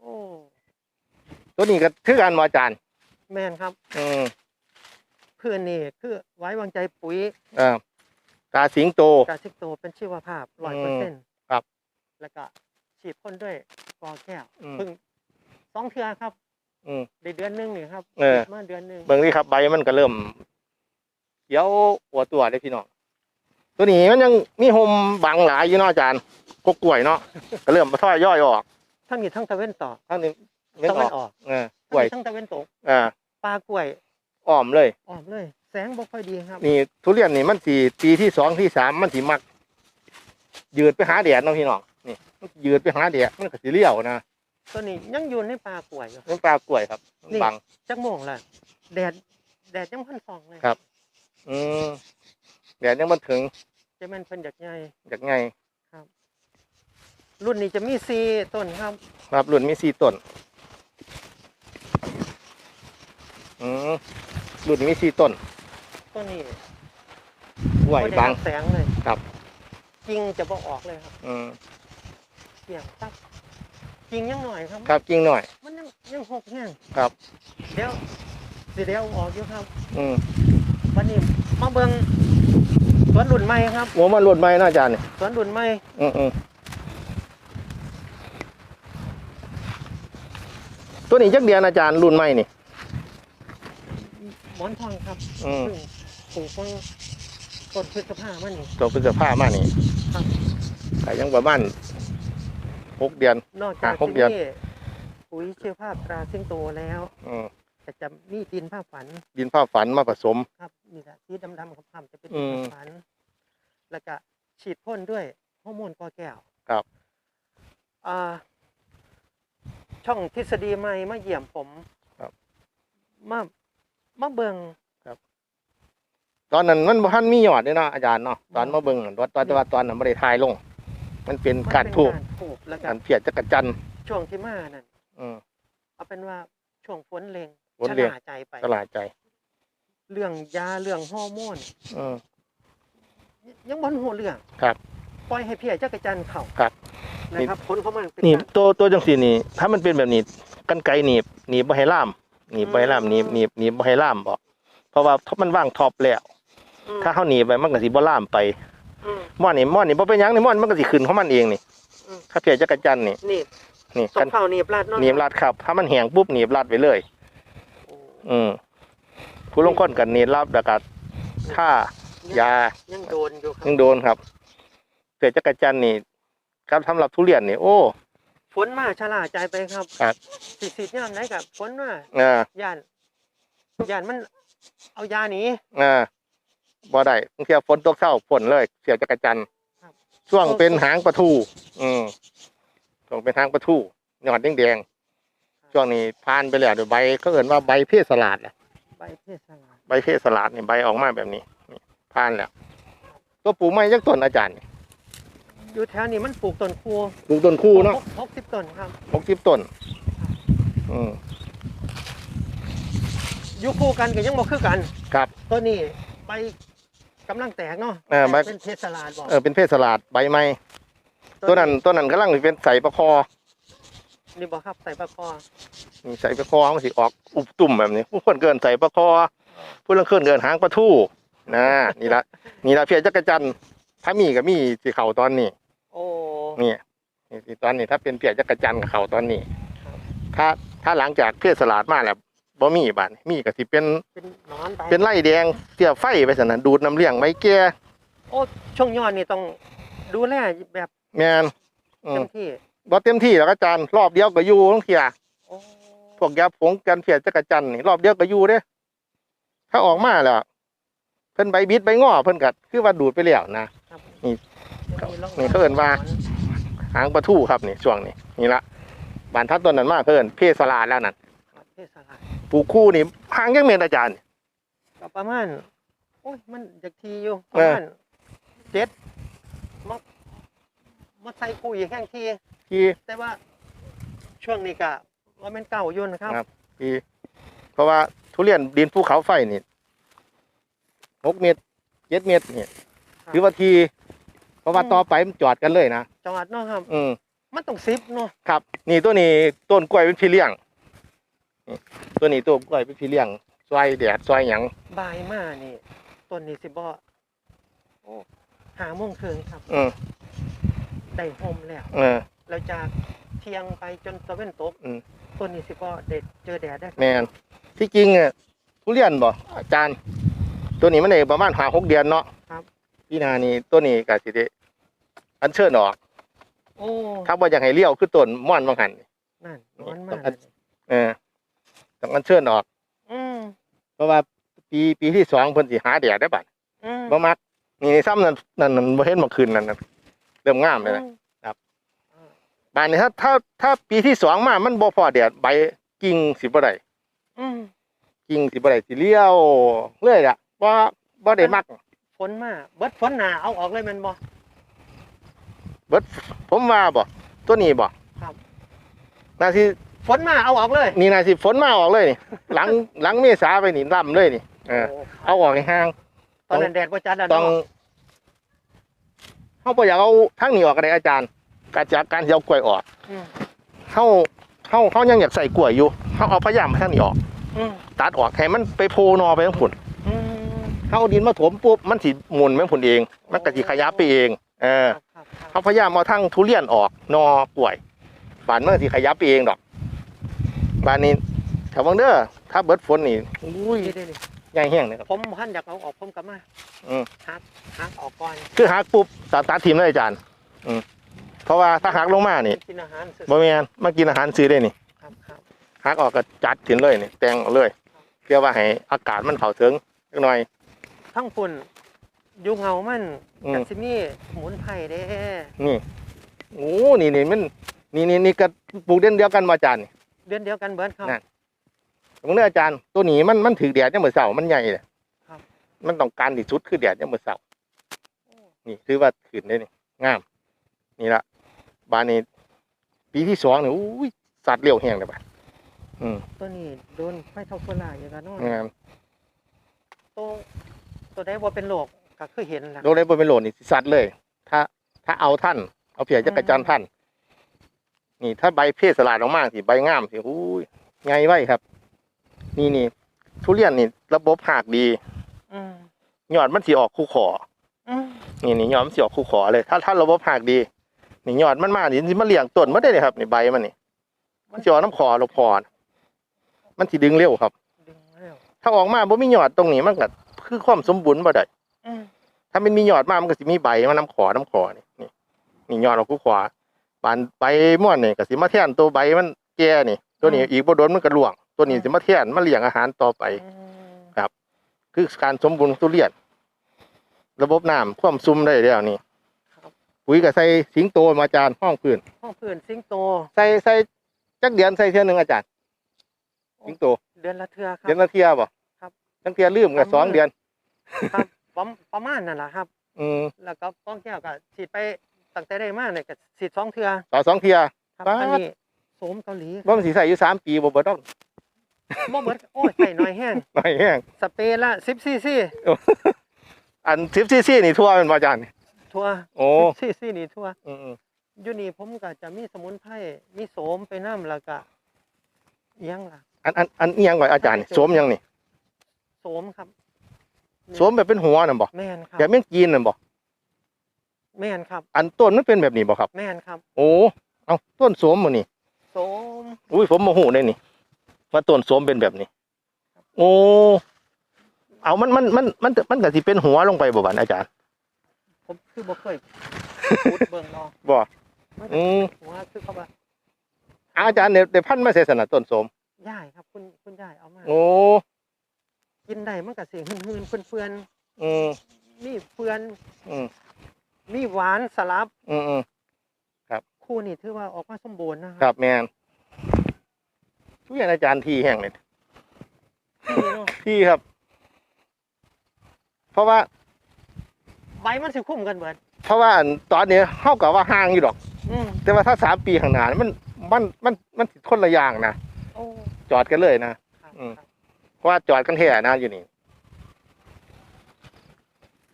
โอ้ตัวนี้ก็คือการมาอาจารย์แมนครับ อืมเพื่อนนี่คือไว้วางใจปุ๋ยเอ่าตาสิงโต กาซิกโตเป็นชีวภาพอืร้อยมเปอร์เซ็นต์ครับ แล้วก็ฉีดพ่นด้วยกอแก้วอืม เพิ่งสองเทือครับอืม ได้เดือนหนึงนี่ครับเออ ฉีดมาเดือนหนึงเบิ่งนี่ครับใบมันก็เริ่มเขียวหัวตัวเลยพี่น้องตัวนี้มันยังมีหมบังหลายอยู่เนาะอาจารย์กกกล้วยเนาะ ก็เริ่มมาท่อยย่อยออก ทั้งนี้ทั้งตะเวนต่อทั้งนี้เม็ดตะอเวอนกออกเออกล้วยทั้งนี้ทั้งตะเวนตกอ่าปลากล้วยอ้อมเลย ออกเลย แสงบ่ค่อยดีครับนี่ทุเรียนนี่มันสีปีที่สองที่สามมันสีมัก ยืดไปหาแดดเนาะพี่น้องนี่มันยืดไปหาแดดมันก็สีเลี้ยวนะตัวนี้ยังอยู่ในปลากล้วยอยู่ มันปลากล้วยครับมันนี่ บัง จักโมงละแดดแดดยังพันฟองเลยครับ อืมแดดยังมันถึงจะแม่นเพิ่นอยากใหญ่จากไง รุ่นนี้จะมีสี่ต้นครับครับรุ่นมีสี่ต้นอืมรุ่นมีสี่ต้นต้นนี้กล้วยบ่ได้บังรับแสงเลยครับกิ่งจะบ่ออกเลยครับอืมเสียงตับกิ่งยังหน่อยครับ ครับกิ่งหน่อย มันยังยังหกแห้งครับ เดี๋ยวสิเดี๋ยวออกอยู่ครับอืมวันนี้มาเบิ่งสวนรุ่นใหม่ครับ หัวมันรุ่นใหม่เนาะอาจารย์นี่สวนรุ่นใหม่อืมอืม ตัวนี้จักเดียนอาจารย์รุ่นใหม่นี่ หมอนทองครับอืมเพิ่งปลูกเพิ่งต้นพฤษภามันนี่ ตัวพฤษภามานี่ครับ แต่ยังประมาณหกเดือน นอกจากอะครบเดือน ที่ปุ๋ยเชื้อภาพตราซิงโตแล้วอืมก็จะมีดินผ้าฝันดินผ้าฝันมาผสม ครับนี่แหละสีดำๆคำๆจะเป็นอืดินมผ้าฝัน แล้วก็ฉีดพ่นด้วยฮอร์โมนกอแก้วครับ อ่า ช่องทฤษฎีใหม่มาเยี่ยมผมครับมามาเบิงตอนนั้นมันบ่ทันมียอดเลยเนาะอาจารย์เนาะตอนมาเบิ่งนั่นตอนตอนแต่ว่าตอนนั้นบ่ได้ถ่ายลง มันเป็นมันการเป็นถูกการถูกแล้วก็การเพียรจักรจันทร์ช่วงที่มานั่นอืม เอาเป็นว่าช่วงฝนเลงฝนเล็งชะล่าใจไป ตลาดใจ เรื่องยาเรื่องฮอร์โมนอืม ยังบนหัวเรื่องครับ ปล่อยให้เพียจักรจันทร์เข่าครับ นะครับผลของมันเป็นนี่การตัวตัวจังซี่นี่ ถ้ามันเป็นแบบนี้กันไกรหนีบหนีบบ่ให้ล่ามหนีบบ่ให้ล่ามหนีบหนีบหนีบบ่ให้ล่ามบ่เพราะว่ามันว่างท็อปแล้ว อืมถ้าเฮาหนีบไปมันก็สิบ่ล่ามไปอืม ม่อนนี่ม่อนนี่บ่เป็นหยังนี่ม่อนมันก็สิขึ้นของมันเองนี่อืม ถ้าเพียรจักรจันทร์นี่นี่นี่ตกักนเข่าหนีบลาดเนาะหนีบรัดครับ ถ้ามันแห้งปุ๊บหนีบรัดไปเลยโอ้อืมผู้ลงคนกันนี่รับแล้วก็ถ้ายา ยังโดนอยู่ครัยังบโดนครับเสือจักรจันทร์นี่ ครับสำหรับทุเรียนนี่โอ้ฝนมาชะล่าใจไปครับครับสิสิย่ามไหนกับฝนมาอ่าย่านย่านมัน เอายาหนีอ่าบ่ได้บางทีฝนตกเช้าฝนเลย เสือจักรจันทร์ครับช่วงเป็นหางปลาทู อืมช่วงเป็นหางปลาทูหยอดแดงๆช่วงนี้ผ่านไปแล้วเดี๋ยวใบเขาเอ่นว่าใบเพศสลัดแหละใบเพศสลาดใบเพศสลัดนี่ใบออกมาแบบนี้นี่ผ่านแล้วตัวปลูกไม้ยักต้นอาจารย์นี่ อยู่แถวนี้มันปลูกต้นคูปลูกต้นคู่เนาะหกสิบต้นครับ หกสิบต้นอืมอยู่คู่กันก็ยังบ่คือกัน ครับ ตัวนี้ใบกำลังแตกเนาะเออใบ เป็นเพศสลาดบอกเออเป็นเพศสลัดใบไม้ตัวนั้นตัวนั้นกำลังสิเป็นใส่ประคอนี่บอกครับใส่ปลาคอนี่ใส่ประคอมันสิออกอุบตุ่มแบบนี้ผู้คนเกินใส่ประคอผู้ลังเกินเกินหางปลาทูนะนี่ละนี่ละเพียจักรจันทร์ถ้ามีก็มีสิเข่าตอนนี้โอ้ นี่นี่สิตอนนี้ถ้าเป็นเพียจักรจันทร์กับเข่าตอนนี้ครับถ้าถ้าหลังจากเพศสลัดมาแล้วบ่มีบาดมีก็สิเป็นเป็นหนอนไปเป็นไล่แดงเสียบไฟไปสนะดูดน้ำเลี้ยงไม้แก่โอ้ช่วงยอดนี่ต้องดูแลแบบแม่นอืเต็มมที่บ่เต็มที่แล้วก็อาจารย์รอบเดียวก็อยู่ทั้งเทียโอ้พวกยาผงกันเพียจักรจันทร์นี่รอบเดียวก็อยู่เด้ถ้าออกมาแล้วเพิ่นใบบิดใบงอเพิ่นกัดคือว่าดูดไปแล้วนะครับนี่ยังมีร่องรอยนี่เขาเอิ้นว่า หางปลาทูครับนี่ช่วงนี้นี่ละบานทัดต้นนั้นมากเพิ่นเพศสลาดแล้วนั่นครับเพศสลาดปลูกคู่นี่ห่างยังเมตรอาจารย์ ก็ประมาณโอ้ยมันจากทีอยู่ปเอระอมาณเจ็ดมามาใส่ปุ๋ยแห้งที ที่แต่ว่าช่วงนี้ก็ว่ามันเก่าอยู่นะครับครับที่เพราะว่าทุเรียนดินภูเขาไฟนี่หกเมตรเจ็ดเมตรนี่ครับถือว่าที เพราะว่าต่อไปมันจอดกันเลยนะจังหวัดเนาะครับ อืมมันต้องซิปเนาะครับ นี่ตัวนี้ต้นกล้วยเป็นพี่เลี้ยงนี่ตัวนี้ต้นกล้วยเป็นพี่เลี้ยงซอยแดดซอยหยังบายมานี่ต้นนี้สิบ่โอ้หาโมงครึ่งครับเออได้โฮมแล้วเออแล้วจากเที่ยงไปจนตะเว้นตกอืมต้นนี้สิบ่ได้เจอแดดได้แมนที่จริงอะทุเรียนบ่อาจารย์ ตัวนี้มันได้ประมาณหาหกเดือนเนาะครับ พี่นานี่ตัวนี้ก็สิได้อันเชิญออกโอ้ถ้าว่าอยากให้เลี้ยวคือต้นม่อนบางหันนั่นนอนมาต้องกอัดเออต้องอันเชิญออก อืมเพราะว่าปีปีที่สองเพิ่นสิหาแดดได้บัดอืมบ่มักนี่ซ้ำนั่นนั่นนั่นบ่เห็นเมื่อคืนนั่นน่ะเริ่มงามเลยนะอืมบานนี้ถ้าถ้าถ้าปีที่สองมามันบ่พอแดดใบกิ่งสิบ่ได้อืมกิ่งสิบ่ได้สิเลี้ยวเรื่อยล่ะบ่บ่ได้มักฝ นมาเบิดฝนหนาเอาออกเลยแมันบ่ เบิดผมว่าบ่ตัวนี้บ่ครับ นาสิฝนมาเอาออกเลยนี่นาสิฝนมาออกเลยนี่ หลังหลังเมษาไปนี่ล่ำเลยนี่เออโอ้เอาออกให้ห่าง ตอนนั้นแดดบ่จัดแล้วต้องเนาะเฮาบ่อยากเอาทั้งนี้ออกก็ได้อาจารย์ การจากการที่เอากล้วยออกอืมเฮาเฮาเฮายังอยากใส่กล้วยอยู่เฮาเอาพยายามทั้งนี้ออก อืมตัดออกให้มันไปโพนอไปทั้งฝุ่นอืม เฮาเอาดินมาถมปุ๊บมันสิหมุนไปทั้งฝุ่นเอง มันก็สิขยับไปเองเออครับครับครับเขาพยายามเอาทั้งทุเรียนออกนอกล้วยบานเมื่อสิขยับไปเองดอกบานนี้ถ้าวังเด้อถ้าเบิดฝนนี่อุ้ยนี่นี่นี่ใหญ่แห้งเลยครับผมพันอยากเอาออกผมกลับมาอืมหักหักออกก่อนคือหักปุ๊บสตาร์ททีมเลยอาจารย์ อืมเพราะว่าถ้าหักลงมานี่กินอาหารเสร็จบ่แม่นมากินอาหารซื้อได้นี่ครับครับหักออกก็จัดถิ่นเลยนี่แต่งเอาเลยเพื่อว่าให้อากาศมันเข้าถึงจักหน่อย ทั้งฝุ่นอยู่เงามันอืกัมบซิมีสมุนไพรเด้นี่โอ้นี่นี่มันนี่นี่นี่ก็ปลูกเดือนเดียวกันมาอาจารย์นี่ เดือนเดียวกันเบิร์ดครับ นั่น ผมเนื้ออาจารย์ตัวนี้มันมันถือแดดยังมือเสามันใหญ่เลยครับ มันต้องการที่สุดคือแดดยังมือเสานี่ถือว่าขืนได้นี่งาม นี่ละบานนี้ปีที่สองนี่อุ้ยสัตว์เลี้ยวแห้งเลยบ้าอืมตัวนี้โดนไฟเท่าโคราอย่างกันเนาะงาม ตัว ตัวได้ว่าเป็นโรคก็คือเห็นแหละโดนเลยบนเป็นโหลนี่สิสัตว์เลย ถ้า ถ้าเอาท่าน เอาเพียจักรจันทร์ท่าน นี่ถ้าใบเพศสลาดออกมาสิใบงามสิอุ้ยไงไว้ครับ นี่นี่ทุเรียนนี่ ระบบหักดีอืมยอดมันสิออกคู่ขออืมนี่นี่ยอดมันสิออกคู่ขอเลย ถ้าถ้าระบบหักดี นี่ยอดมันมานี่สิมาเลี้ยงต้นมาได้เลยครับนี่ใบมันนี่ มันสิออกน้ำขอลงพอนะมันสิดึงเร็วครับดึงเร็วถ้าออกมาบ่มียอดตรงนี้มันก็ คือความสมบูรณ์บ่ได้อืมถ้ามันมียอดมามันก็สิมีใบมาน้ำขอน้ำขอนี่นี่นี่ยอดออกคู่ขวาบานใบม่วนนี่ก็สิมาแทนตัวใบมันแก่นี่ ตัวนี้อีกบ่โดนมันก็ร่วง ตัวนี้สิมาแทนมาเลี้ยงอาหารต่อไปอืมคือการสมบูรณ์ของทุเรียนระบบน้ำความซุ่มได้แล้วนี่ครับปุ๋ยก็ใส่สิงโตมาอาจารย์ห้องพื้นห้องพื้นสิงโต ใส่ใส่จักเดือนใส่เท่านึงอาจารย์สิงโต เดือนละเทือครัเดือนละเที่ยบ่ครับจังเที่ยลืมก็สองเดือน ครับประประมาณนั่นแหละครับ อืมแล้วก็ป้องแก้วก็ฉีดไปตั้งแต่ได้มาเนี่ยก็ฉีดสองเทือต่อสองเที่ยครับป๊าด อันนี้โสมเกาหลีว่ามันสิใส่อยู่สามปีบ่บ่ต้องบ่เบิดโอ้ยใส่น้อยแห้งไม่แห้งสเปรย์ละ10ซีซีอันสิบซีซีนี่ทั่วเป็นบ่อาจารย์ ทั่วโอ้10ซีซีนี่ทั่วอืมอืมอยู่นี่ผมก็จะมีสมุนไพรมีโสมไปน้ำแล้วก็อิหยังล่ะ อันอันอันอิหยังก่อนอาจารย์นี่สวมหยังนี่โสมครับ สวมแบบเป็นหัวน่ะบ่แม่นครับแบบเมี่ยงจีนน่ะบ่แม่นครับ อันต้นมันเป็นแบบนี้บ่ครับ แม่นครับ โอ้เอาต้นสวมบ่นี่โสมอุ้ยผมโมโหได้นี่ว่าต้นสวมเป็นแบบนี้ โอ้เอามันมันมันมันมันก็สิเป็นหัวลงไปบ่บัดอาจารย์ ผมคือบ่เคยพูดเบิ่งเนาะบ่มันก็อืมหัวคือเขาว่าอาจารย์เนี่ยได้พันธุ์มาใส่สนะต้นสวมย่ายครับ คุณคุณย่ายเอามา โอ้ กินได้มันก็สิหืนๆเฟื่อนอืมๆมีเฟื่อนอืมมีหวานสลับอืมอืมคู่นี่ถือว่าออกมาสมบูรณ์นะคครัรับบแม่นทุกอย่างอาจารย์ที่แห่งเลยที่เนาะที่ครับ เพราะว่า ใบมันสิคุ้มกันเบิดเพราะว่าอันตอนนี้เท่ากับว่าห่างอยู่ดอก อืมแต่ว่าถ้าสามปีข้างหน้ามันมันมันมันสิคนละอย่างนะโอ้จอดกันเลยนะ ครับอืม ครับ เพราะว่าจอดกันแท่นะอยู่นี่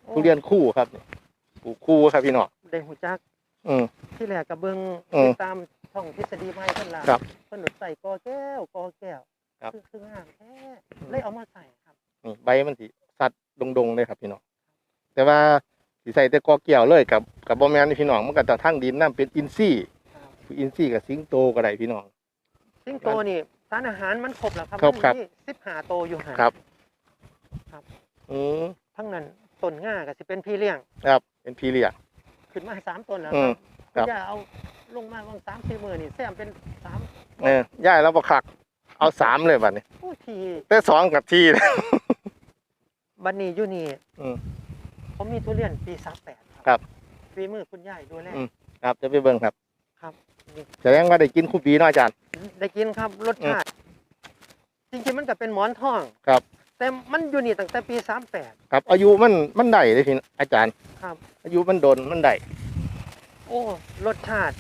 โอ้ทุเรียนคู่ครับนี่ปลูกคู่ครับพี่น้องได้หูจัก อืม ที่แรกกับเบิงอืมติดตามช่องทฤษฎีไม้เพิ่นล่ะครับเพิ่นหนุดใส่กอแก้วกอแก้วครับ อคืองามแท้เลยเอามาใส่ครับนี่ใบมันสิสัดดงๆเลยครับพี่น้องแต่ว่าสิใส่แต่กอเกี่ยวเลยกับกับบ่แม่นนี่พี่น้องมันก็จะทั้งดินน้ำเป็นอินทรีย์ครับอินทรีย์กับสิงโตก็ได้พี่น้องสิงโตนี่ สารอาหารมันครบแล้วครับครบครับ สิบหาโตวอยู่ห่างครับ ครับ อืมทั้งนั้นต้นง่าก็สิเป็นพี่เลี้ยง ครับ เป็นพีเรียขึ้นมาสามต้นแล้วอืคมรับครับอย่าเอาลงมาบางสามสี่มือนี่แซมเป็นสามเออย่ายแล้วบ่คัก เอาสามเลยบัดนี้โอ้ทีแต่สองกับที่ บันนี้อยู่นี่อืมผมมีทุเรียนปีสามแปดครับ ฝีมือคุณยายดูแลอืม ครับจะไปเบิ่งครับ ครับนี่ แสดงว่าได้กินคู่ปีเนาะอาจารย์ ได้กินครับรสชาติ จริงๆมันก็เป็นหมอนทองครับ แต่มันอยู่นี่ตั้งแต่ปีสามแปด ครับ อายุมันมันได้เลยพี่อาจารย์ครับ อายุมันโดนมันได้โอ้รสชาติ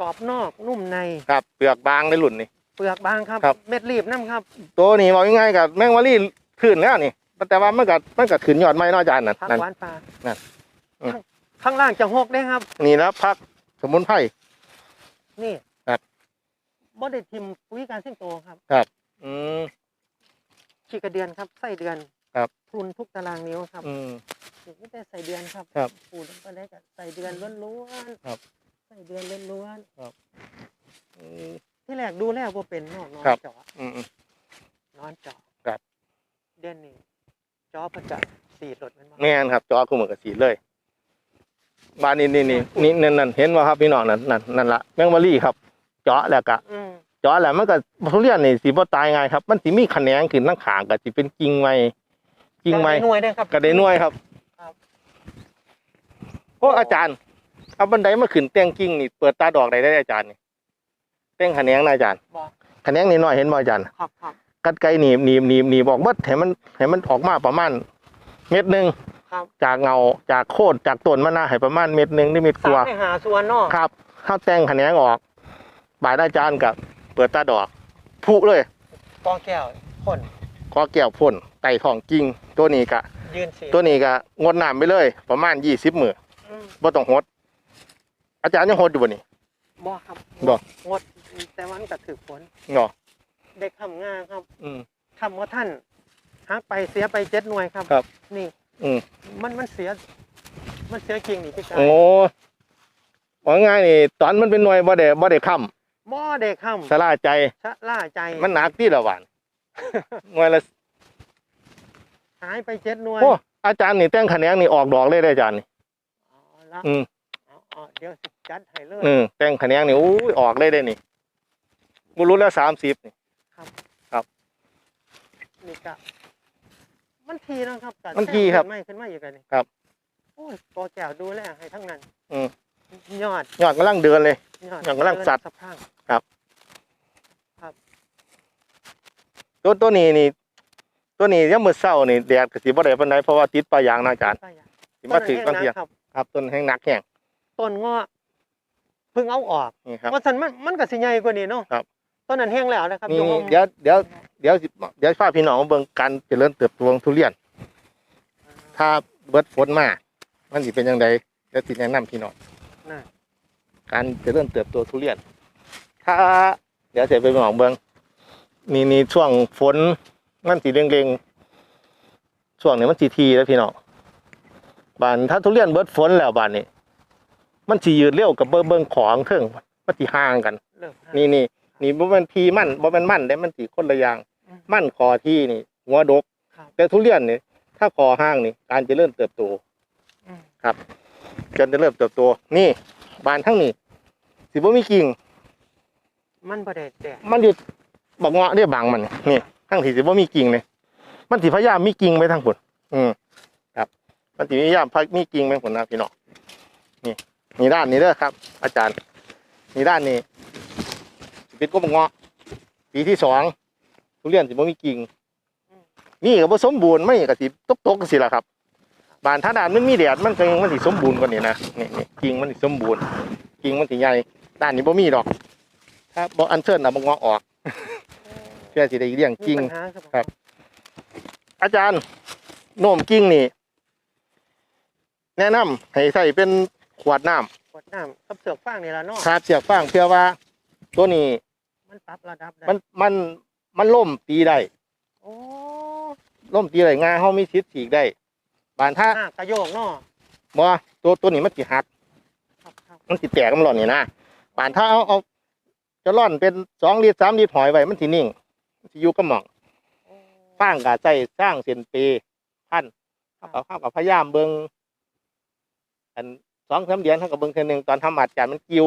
กรอบนอกนุ่มในครับเปลือกบางในรุ่นนี่ เปลือกบางครับ ครับ เม็ดรีบน้ำครับตัวนี้บอกง่ายๆกับแมงวารีขึ้นแล้วนี่แต่ว่ามันก็มันก็ขึ้นยอดไม้เนาะอาจารย์นั่นผักนั่น หวานปลานั่นอืม ข้างข้างล่างจะหกได้ครับ นี่นะพักสมุนไพร นี่ครับ บ่ได้ทิมปุ๋ยการเส้นโตครับอืม ขี้กระเดือนครับไส้เดือนครับ พรุนทุกตารางนิ้วครับอืมนี่แต่ใส่เดือนครับครับปูดลงไปได้กับใส่เดือนล้วนๆครับใส่เดือนล้วนอืม ๆที่แรกดูแลว่าเป็นนอกนอนครับ เจาะอืมอืมนอนเจาะครับ เด่นนี่จอประจักษ์สีดรถมันมาแม่นครับจอคู่มือกับสีเลย บ้านนี้นี่นี่นี่นั่นนั่นเห็นว่าครับพี่น้องนั่นนั่นนั่นละแมงวารีครับ เจาะแล้วก็อืมเจาะแล้วมันก็ทุเรียนนี่สิบ่ตายง่ายครับ มันสิมีแขนงขึ้นทั้งขางก็สิเป็นกิ่งไม้กิ่งไม้หน่วยได้ครับก็ได้หน่วยครับครับโอ้อาจารย์เอาบันไดมาขึ้นแต่งกิ่งนี่เปิดตาดอกได้ได้อาจารย์นี่แต่งแขนงนะอาจารย์บอกแขนงนี่น้อยเห็นบ่อาจารย์ครับครับกัดไกรหนีบหนีบหนีบหนีบออกเบิดให้มันให้มันออกมาประมาณเม็ดหนึ่ง ครับจากเงาจากโคตรจากต้นมันนะให้ประมาณเม็ดหนึ่งนี่เม็ดกสาว่ามให้หาส่วนนอกครับข้าวแต่งแขนงออกบ่ายอาจารย์กับเปิดตาดอกพุเลยกองแก้วคนคอแก้วพ่นไต่ทองกิ่งตัวนี้กะยืนสีตัวนี้กะงดน้ำไปเลย ประมาณยี่สิบมืออืมบ่ต้องหด อาจารย์ยังหดอยู่บ่นี่บ่ครับบ่งดแต่วันก็ถือฝนเนาะเด็กทำงานครับ อืมทำว่าท่านหักไปเสียไปเจ็ดหน่วยครับครับ นี่ อืมมันมันเสีย มันเสียจริงนี่พี่กายโอ้ว่าง่ายนี่ตอนมันเป็นหน่วยบ่ได้บ่ได้ค้บ่เด็กำคำสลาใจ ชะล่าใจมันหนักที่ละหวานหน่วยละหายไปเจ็ดหน่วยโอ้อาจารย์นี่แต่งแขนงนี่ออกดอกเลยได้ออาจารย์นี่อ๋อละอืมเอาเอาเดี๋ยวสิจัดให้เลย อืมแต่งแขนงนี่อู้ยออกเลยได้นี่บุรุษละสามสิบนี่ นี่กะ มันทีเนาะครับกะมันทีครับแซมขึ้นไม่ขึ้นไม่อยู่กันนี่ครับโอ้ยปอแก้วดูแลให้ทั้งนั้นอืม ยอดยอดกำลังเดินเลย ยอดอย่างกำลังสัตว์สะพรั่งตัวตัวนี้นี่ ตัวนี้ยังมือเศร้านี่แดดก็สิบ่ได้ปานใดเพราะว่าติดปลายยางนะอาจารย์ป้ายยางสิมาถึงตอนต้นเที่ยงแห้งนะครับครับต้นแห้งหนักแห้งต้นเงาะเพิ่งเอาออกนี่ครับ ว่าสันมันมันก็สิใหญ่กว่านี้เนาะครับ ต้นนั้นแห้งแล้วนะครับนี่โยมเดี๋ยวเดี๋ยว เดี๋ยวสิเดี๋ยวพาพี่น้องมาเบิ่งการเจริญเติบโตของทุเรียน ถ้าเบิดฝนมา มันสิเป็นยังไงเดี๋ยวสิแนะนำพี่น้องน่ะการเจริญเติบโตทุเรียน ถ้า เดี๋ยวจะไปมองเบิ่งนี่นี่ช่วงฝนมันสีเร่งๆช่วงนี้มันสีทีแล้วพี่น้องบานถ้าทุเรียนเบิดฝนแล้วบานนี้ มันสียืดเร็วกับเบิ่งเบิ่งของเทิงมันสีห่างกันเลิกนี่นี่นี่บ่แม่นทีมันบ่แม่นมันได้มันสีคนละอย่างอื มมันคอที่นี่หัวดก ครับ แต่ทุเรียนนี่ถ้าคอห้างนี่การเจริญเติบโต อืมการเจริญเติบโต นี่ บานทั้งนี้สิบ่มีกิ่ง มันบ่ได้แดดมันอยู่บักเงาะเนี่ยบางมันนี่ทั้งที่สิบ่มีกิ่งเลยมันสิพยายามมีกิ่งไปทางผลอืมครับ มันสิพยายามพักมีกิ่งไปผลนะพี่น้องนี่นี่ด้านนี้เด้อครับ อาจารย์นี่ด้านนี้สิเป็นก็บักเงาะปีที่สอง ทุเรียนสิบ่มีกิ่งนี่ก็บ่สมบูรณ์ไม่ก็สิตกตกๆสิล่ะครับบานถ้าด้านมันมีแดดมันก็ยังมันสิสมบูรณ์กว่านี้นะนี่นี่กิ่งมันสิสมบูรณ์กิ่งมันสิใหญ่ด้านนี้บ่มีดอก ถ้าบ่อันเชิญเอาบักเงาะออกเพื่อสิได้เลี้ยงมีกิ่งปัญหาครับครับ อาจารย์โน้มกิ่งนี่แนะนำให้ใส่เป็นขวดน้ำขวดน้ำกับเสือกฟางนี่ละเนาะคาดเสียบฟางเพื่อว่า ตัวนี้ มันปรับระดับได้มันมัน มันล่มตีได้โอ้ล่มตีได้งาเฮามีสิทธิ์ฉีกได้บานถ้าอะกระโยกเนาะบ่ตัวตัวนี้มันสิหัก ครับครับมันสิแตกมันหล่อนนี่นะบานถ้าเอาเอาจะร่อนเป็นสองลิตรสามลิตรหอยไว้มันสินิ่งมันสิอยู่กับหม่องโอ้ ฟางก็ใช้สร้างเส้นเปพันเขาก็เขาก็พยายามเบิ่งอันสองสามเดือนเขาก็เบิ่งเทื่อหนึงตอนทำอัดกันมันกิ้ว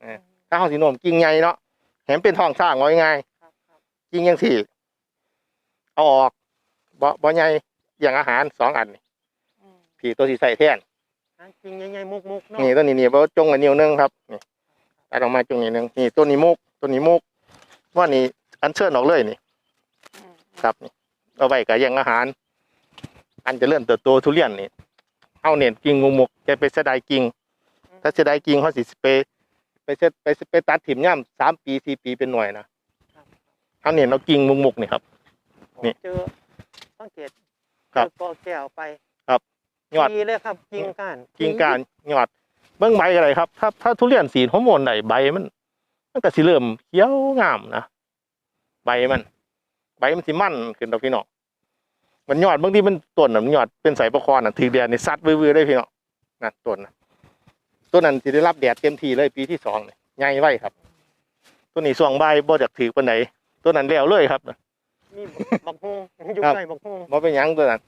เออถ้าเฮาสิโน้มกิ่งใหญ่เนาะแถมเป็นทองสร้างไว้ง่ายครับครับ กิ่งยังสี่ เอาออกบ่บ่ใหญ่อย่างอาหารสองอันนี่อืมผีตัวสีใส่แทนอันจริงใหญ่ๆมุกๆเนาะนี่ตัวนี้นี่บ่จงอันนิ้วหนึงครับนี่ตัดออกมาจงนิ้วหนึงนี่ตัวนี้มุกตัวนี้มุกว่านี่อันเชิญออกเลยนี่อืมครับนี่เอาไว้กับอย่างอาหาร อันเจะเลื่อนเติบโตทุเรียนนี่เอาเน้นกิ่งมุกๆจะไปเสียดายกิ่งถ้าเสียดายกิ่งเขาสิไปไปเสไปไปตัดถิ่มย่ำสามปีสี่ปีเป็นหน่วยนะ ครับเอาเน้นเอากิ่งมุกๆนี่ครับ นี่ เจอสังเกตครับ เจอกอแก้วไปยอด ดีเลยครับกิ่งก้านกิ่งการยอดเบื้องใบอะไรครับ ถ้าถ้าทุเรียนสีฮอร์โมนไหนใบมัน มันก็สิเริ่มเขียวงามนะใบมัน ใบมันสิมั่นขึ้นดอกพี่น้องมันยอดบางทีมันต้นน่ะมันยอดเป็นสายประคอนน่ะถือแดดนี่ซัดวื้อๆได้พี่น้องนะต้นน่ะต้นนั้นสิได้รับแดดเต็มที่เลยปีที่สองนี่ใหญ่ไว้ครับ ต้นนี้ส่วงใบบ่จากถือปานไหน ต้นนั้นแล้วเลยครับ มีบักฮงอยู่ครับ ใกล้บักฮงบ่เป็นหยังตัวนั้น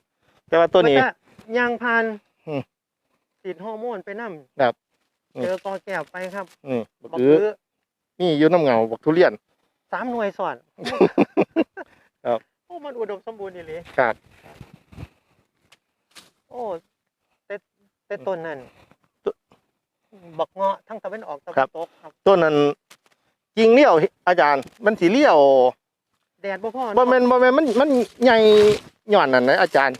แต่ว่าตัวนี้แล้วก็ยางพานอืมติดฮอร์โมนไปนั่ครับนี่เจอกอแก้วไปครับอืมบักบักคือคือนี่อยู่น้ำเงาบักทุเรียน สามหน่วยสอนครับ โอ้มันอุดมสมบูรณ์นี่เลยครับ โอ้แต่แต่ต้นนั่นต้นบักเงาะทั้งตะวันออกตะครัวันบ ตกครับ ต้นนั้น จริงเลี้ยวอาจารย์ มันสีเลี้ยวแดดบ่พอบ่แม่นบ่แม่นมันมันใหญ่ย่อนนั่นนะอาจารย์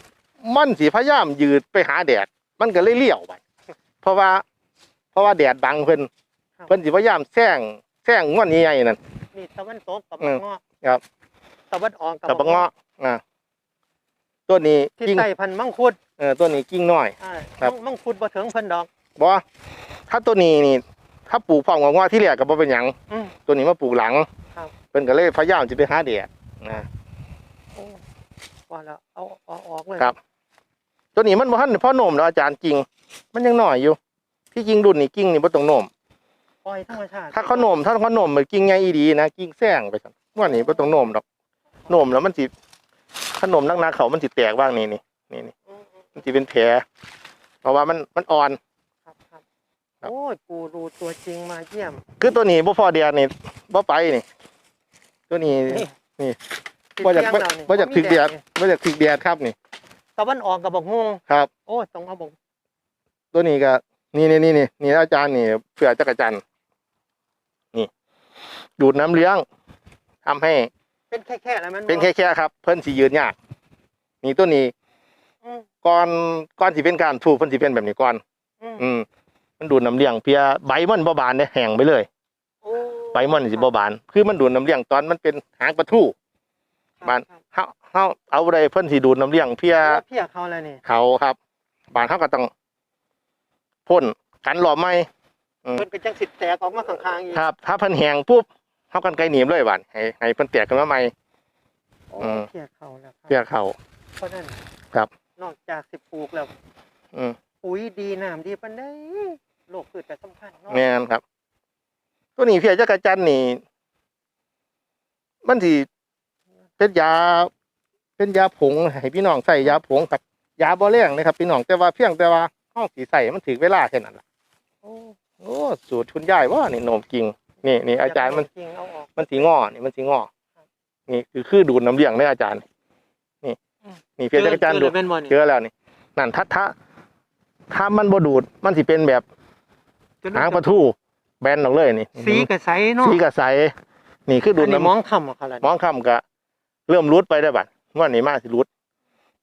มันสิพยายามยืดไปหาแดด มันก็เลยเลี้ยวไปเพราะว่า เพราะว่าแดดบังเพิ่นเพิ่นสิพยายามแซงแซงงอนใหญ่ๆนั่นนี่ตะวันตกกับอืบัมกเงาะครับตะวันออกกับแต่บักเงาะอ่าตัวนี้ที่กิ่งใต้พันธุ์มังคุดเออตัวนี้กิ่งน้อยอ่าครับมังมังคุดบ่ถึงเพิ่นดอกบ่ถ้าตัวนี้นี่ถ้าปลูกพร้อมกับงอที่แรกก็บ่เป็นหยังอืม ตัวนี้มาปลูกหลังครับเพิ่นก็เลยพยายามจะไปหาแดดนะ โอ้ว่าแล้วเอาเอาออกเลยครับ ตัวนี้มันบ่ทันพ่อโหนมแล้วอาจารย์กิ่งมันยังน้อยอยู่ที่จริงรุ่นนี้กิ่งนี่บ่ต้องโหนม ปล่อยธรรมชาติถ้าเขาโหนมถ้าเขาโหนมมันกิ่งใหญ่อีดีนะกิ่งแซงไปซั่นว่านี่บ่ต้องโหนมดอกโหนมแล้วมันสิขนมนักๆเขามันสิแตกบ้างนี่นี่นี่นี่อืมอืมมันสิเป็นแผลเพราะว่ามันมันอ่อนครับครับ ครับ โอ้ยกูรู้ตัวจริงมาเยี่ยม คือตัวนี้บ่พอแดดนี่บ่ไปนี่ ตัวนี้ นี่นี่ติดบ่อยากเตียงเรานี่บ่อยากมีถึกแดดนี่บ่อยากถึกแดดครับนี่ ตะวันออกกับบักฮวงครับ โอ้ยต้องเอาบักตัวนี้ก็นี่นี่นี่นี่นี่อาจารย์นี่เผื่อจักรจันทร์นี่ ดูดน้ำเลี้ยงทำให้ เป็นแค่แค่แล้วมันเป็นแค่แค่ครับ เพิ่นสิยืนยากนี่ตัวนี้อืมก่อนก่อนสิเป็นการถูกเพิ่นสิเป็นแบบนี้ก่อน อืมอืม มันดูดน้ำเลี้ยงเพียใบมันบ่บานเนี่ยแห้งไปเลยโอ้ใบมันสิบ่บาน คือมันดูดน้ำเลี้ยงตอนมันเป็นหางปลาทูครับบ้านครับเฮาเฮาเอาอะไรเพิ่นสิดูดน้ำเลี้ยงเพียแล้วเพียเขาแล้วนี่เขาครับ บานเฮาก็ต้องพ่นกันหล่อไม้อืมเพิ่นก็จังสิแตกออกมาข้างๆอีกครับ ถ้าเพิ่นแห้งปุ๊บเฮากันไกลหนีบเลยบานให้ให้เพิ่นแตกกันมาใหม่โอ้อืมเพียเขาแล้วครับเพื่อเขาเพราะนั้นครับ นอกจากสิปลูกแล้วอืมปุ๋ยดีน้ำดีปานใด โลกพืชก็สำคัญเนาะแม่นครับ ตัวนี้เพียจักรจันทร์นี่ มันสิเป็นยา เป็นยาผงให้พี่น้องใส่ยาผงครับ ยาบ่แรงนะครับ พี่น้องแต่ว่าเพียงแต่ว่าเฮาสิใส่มันถึงเวลาแค่นั้นล่ะโอ้โอ้สูตรคุณยายว่านี่โหนมกิ่งนี่นี่อาจารย์มัน จริงเอาออก มันสีงอนี่มันสีงอครับนี่คือคือดูดน้ำเลี้ยงเลยอาจารย์ นี่ อืม นี่เพียจักรจันทร์เจดูอดเป็นบ่นี่เจอแล้วนี่ นั่นถ้าถ้าถ้ามันบ่ดูด มันสิเป็นแบบ หางปลาทูแบนออกเลยนี่สีก็ใสเนาะสีกระใสนี่คือดูอัดนนี้น้ำมองคำอะค่ะล่ะมองคำกะ เริ่มรุดไปได้บัดว่านี่มาสิรุด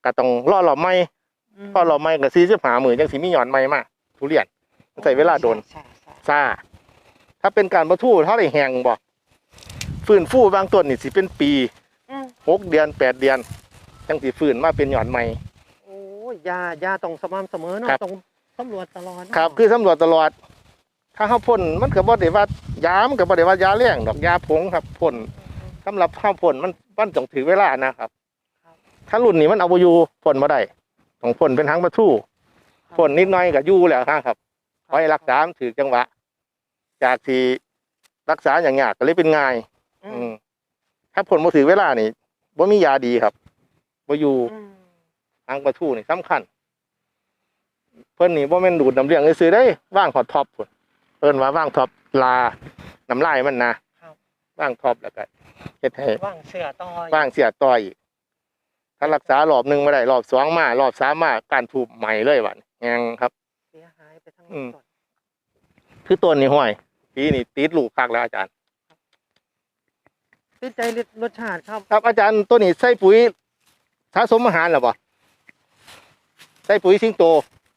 ก็ต้องล่อหล่อไม้มล่อหล่อไม้ก็สี่สิบห้าหมื่นจังสิมีหย่อนไม้มาทุเรียนมันใส่เวลาโดนใช่ใช่ซ่า ถ้าเป็นการประทูเท่าไรแหงบ่ฟื้นฟูบางต้นนี่สิเป็นปีอืมหกเดือนแปดเดือนจังสิฟื้นมาเป็นหย่อนใหม่โอ้ยยายาต้องสม่ำเสมอเนาะครับต้องสำรวจตลอดเนาะครับคือสำรวจตลอด ถ้าเขาพ่นมันก็บ่ได้ว่ายามันก็บ่ได้ว่ายาแรงดอกยาผงครับพ่นสำหรับข้าวพ่นมันมันต้องถือเวลานะครับ ถ้ารุ่นนี้มันเอาบ่อยู่พ่นบ่ได้ต้องพ่นเป็นทั้งประทูพ่นนิดหน่อยก็อยู่แล้วครับไว้รักษามันถือจังหวะ จากที่รักษาอย่างยากก็เลยเป็นง่าย อือืมมถ้าพ่นบ่ถือเวลานี่บ่มียาดีครับบ่อยู่อืมทางประทูนี่สำคัญ เพิ่นนี่บ่แม่นดูดน้ำเลี้ยงซื่อๆได้ว่างฮอดท็อปพุ่น เพิ่นว่าว่างท็อปลาน้ำลายมันนะครับว่างท็อปแล้วก็เฮ็ดให้ว่างเสือต่อว่างเสียต่ออีกถ้ารักษารอบหนึงบ่ได้รอบสองมารอบสามมาการถูกใหม่เลยบัดแฮงครับเสียหายไปทั้งอืมต้นคือต้นนี่ห้อยปีนี้ติดลูกคักแล้วอาจารย์ติดใจรสชาติครับ ครับอาจารย์ต้นนี้ใส่ปุ๋ยสะสมอาหารหรือเปล่าใส่ปุ๋ยสิงโต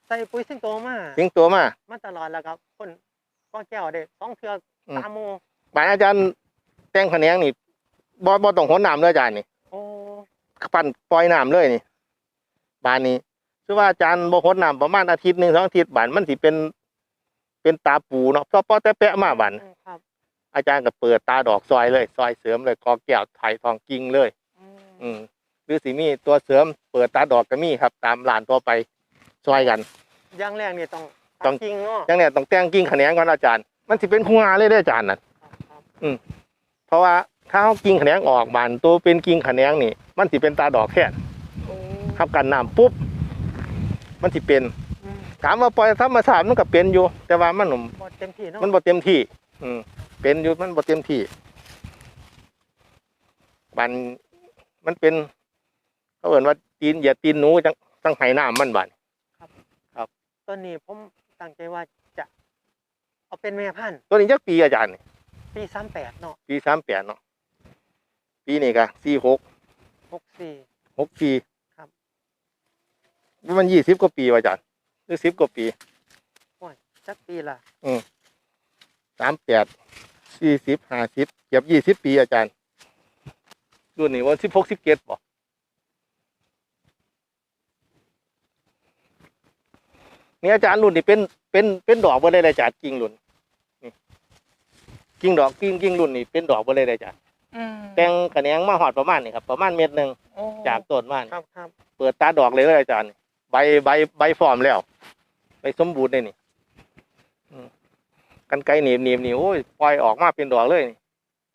ใส่ปุ๋ยสิงโตมาสิงโตมามาตลอดแล้วครับคน ก็แก้วได้สองเทืออืมสามโมบานอาจารย์แต่งแขนงนี่บ่บ่ต้องหนน้ำเลยอาจารย์นี่โอ้ปั่นปล่อยน้ำเลยนี่บานนี้คือว่าอาจารย์บ่หดน้ำประมาณอาทิตย์หนึ่งสองอาทิตย์บานมันสิเป็น เป็นตาปูเนาะพอพอแต่แปะมาบานอืมครับอาจารย์ก็เปิดตาดอกซอยเลย ซอยเสริมเลยกอแก้วไถทองกิ่งเลย อืมอืมหรือสิมีตัวเสริมเปิดตาดอกก็มีครับ ตามร้านทั่วไปซอยกัน อย่างแรกนี่ต้อง ต้องจริงเนาะ อย่างเนี้ยต้องแต่งกิ่งแขนงก่อนอาจารย์ มันสิเป็นหัวเลยเด้ออาจารย์น่ะครับครับเพราะว่าถ้าเขากิ่งแขนงออกบานตัวเป็นกิ่งแขนงนี่ มันสิเป็นตาดอกแค่นโอ้ทับกันน้ำปุ๊บ มันสิเป็นอืม ถามว่าปล่อยธรรมชาติมันก็เป็นอยู่ แต่ว่ามันหมดเต็มที่เนาะมันบ่เต็มที่ อืม เป็นอยู่มันบ่เต็มที่บันมันเป็นเขาเอ่นว่าตีนอย่าตีนหนูจังจังไหน้ำมันบัน ต้นนี้ผม ตั้งใจว่าจะเอาเป็นแม่พันธุ์ตัวนี้จักปีอาจารย์นี่ปีสามแปดเนาะปีสามแปดเนาะปีนี้ก็สี่หกหกสี่ หกปีครับ มันยี่สิบกว่าปีว่ะอาจารย์หรือสิบกว่าปีจักปีละสามแปดสี่สิบห้าสิบเกือบยี่สิบปีอาจารย์รุ่นนี้วันสิบหกสิบเจ็ดบ่ นี่อาจารย์รุ่นนี้เป็นเป็นเป็นดอกบ่ได้เลยอาจารย์กิ่งรุ่นนี่กิ่งดอกกิ่งกิ่งรุ่นนี้เป็นดอกบ่ได้เลยอาจารย์อืมแต่งกระแหนงมาหอดประมาณนี่ครับประมาณเม็ดหนึ่งโอ้จากต้นมานี่ครับครับเปิดตาดอกเลยเลยอาจารย์ ใบใบใบฟอร์มแล้วใบสมบูรณ์เลยนี่อืมกันไกรหนีบหนีบนี่โอ้ยปล่อยออกมาเป็นดอกเลยนี่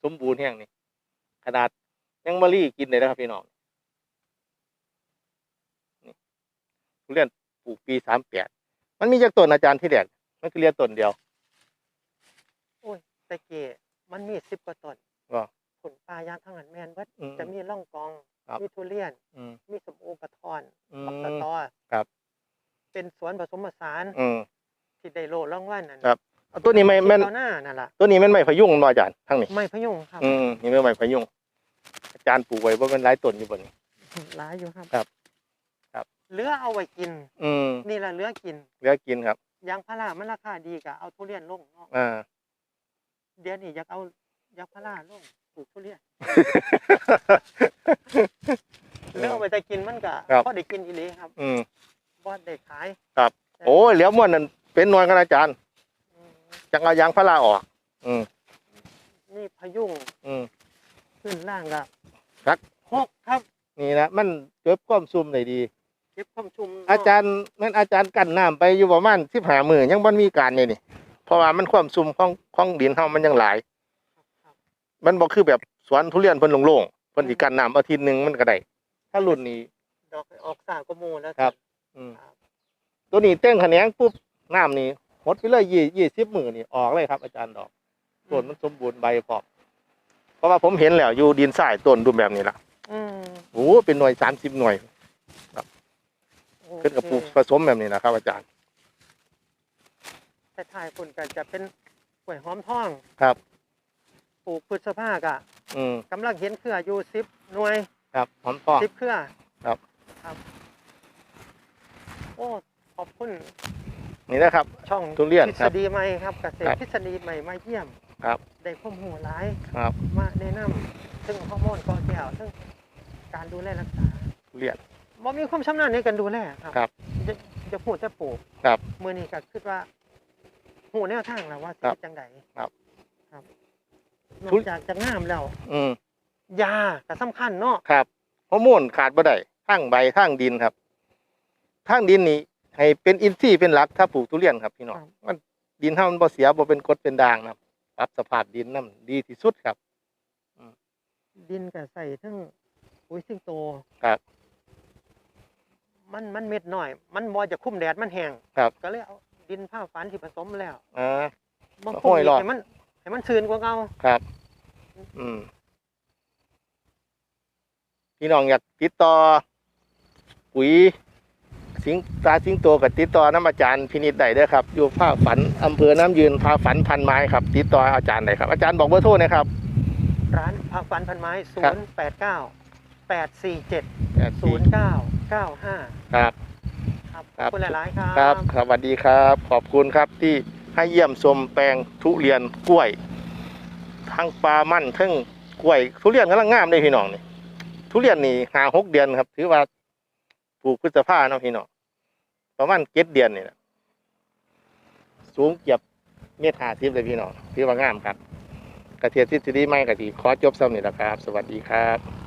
สมบูรณ์แห้งนี่ขนาดยังมะลี่กินเลยนะครับพี่น้องนี่ทุเรียนปลูกปีสามแปด มันมีจากต้นอาจารย์ที่แรกมันคือเรียนต้นเดียวตะเกียมันมีสิบกว่าต้นว้าผลปลายางทั้งนั้นแมนเบิดอืมจะมีร่องกอง ครับ มีทุเรียน อืมมีสมโอกระทอนอืปักตะมตอครับ เป็นสวนผสมผสานอืม ที่ได้โลรางวัลนั่นครับ เอาตัวนี้ไม่แม่นต่อหน้านั่นล่ะตัวนี้แม่นไม่พยุงบ่อาจารย์ทั้งนี้ ไม่พยุงครับอืมนี่ไม่ไม่พยุงอาจารย์ปลูกไว้ว่าเป็นหลายต้นอยู่บนนี้ หลายอยู่ครับ ครับครับ เหลือเอาไว้กิน อืมนี่แหละเหลือกินเหลือกินครับยางพารามันราคาดีกะเอาทุเรียนลงเนาะอ่าเดี๋ยวนี้อยากเอายางพาราลงปลูกทุเรียนเหลือเอาไว้แต่กินมันก็ครับพอได้กินอีหลีครับ อืมบ่ได้ขายครับ โอ้ยเหลียวม่วนนั่นเป็นหน่วยกันอาจารย์อืมจังเอายางพาราออก อืมนี่พยุงอืมขึ้นล่างกับครับหกครับ นี่นะมันเก็บความซุ่มได้ดี เก็บความชุ่มเนะอาจารย์แม่นอาจารย์กั้นน้ำไปอยู่ประมาณสิบห้ามือยังบ่มีการนี่นี่ เพราะว่ามันความซุ่มของของดินเฮามันยังหลายครับมันบ่คือแบบสวนทุเรียนเพิ่นโล่งๆเพิ่นสิกั้นน้ำอาทิตย์หนึงมันก็ได้ถ้ารุ่นนี้ดอกออกสากว่าหมูแล้วครับ อืมครับตัวนี้เต้งแขนงปุ๊บน้ำนี่หดไปเลยยี่ยี่สิบมือนี่ออกเลยครับ อาจารย์ดอกต้นมันสมบูรณ์ใบพร้อมเพราะว่าผมเห็นแล้วอยู่ดินทรายต้นดูแบบนี้ละอืมโอ้เป็นหน่วยสามสิบหน่วย ขึ้นกับปลูกผสมแบบนี้นะครับอาจารย์แต่ถ่ายคนก็จะเป็นกล้วยหอมทองครับ ปลูกพฤษภากะอืมกำลังเห็นเครืออยู่สิบหน่วยครับหอมทอง สิบเครือครับ ครับ โอ้ขอบคุณนี่นะครับ ช่องทุเรียนทฤครัษบฎีใหม่ครับเกษตครัรบทฤษฎีใหม่มาเยี่ยมครับ ได้ข้อมูลหลาย ครับมาแนะนำซึ่งฮอร์โมนกอแก้วซึ่งการดูแลรักษา ทุเรียน บ่มีความชำนาญในการดูแลครับครับอยจะพูดจะปลูกครับมื้อนี้ก็คิดว่าหูแนวทางแล้วว่าสิครับเฮ็ดจังไดครับครับนอทุกจากจะงามแล้ว อืมยาก็สำคัญเนาะครับฮอร์โมนขาดบ่ได้ทั้งใบทั้งดินครับทั้งดินนี่ให้เป็นอินทรีย์เป็นหลัก ถ้าปลูกทุเรียนครับพี่น้องมันดินเฮามันบ่เสียบ่เป็นกรดเป็นด่างนะครับปรับสภาพดินนํดีที่สุดครับ ดินก็ใส่ทั้งปุ๋ยสิงโตครับ มันมันเม็ดน้อย มันบ่จะคุ้มแดดมันแห้งครับ ก็เลยเอาดินผ้าฝันที่ผสมแล้วอ่ามาโอ้คุ้มยอีรกอด ให้มันให้มันชื้นกว่าเก่าครับ อืม พี่น้องอยากติดต่อ ปุ๋ย สิงตาสิงโตกับติดต่อน้ำอาจารย์พินิจได้เด้อครับ อยู่ภาคฝันอำเภอน้ำยืนภาคฝันพันไม้ครับ ติดต่ออาจารย์ได้ครับ อาจารย์บอกเบอร์โทรนะครับ ร้านผ้าฝันพันไม้ครับ089 847 แปดสี่0995ครับ ครับขครัอบบคุณหลายๆครับครับ สวัสดีครับ ขอบคุณครับที่ให้เยี่ยมชมแปลงทุเรียนกล้วย ทั้งปลามั่นทั้งกล้วย ทุเรียนกำลังงามเลยพี่น้องนี่ทุเรียนนี่หาหกเดือนครับ ถือว่าปลูกพฤษภาเนาะพี่น้องประมาณเจ็ดเดือนนี่แหละสูงเกือบเมตรห้าสิบเลยพี่น้องถือว่างามครับกระเทียมทฤษฎีไม่กะทิขอจบซ้ำนี่แหละครับ สวัสดีครับ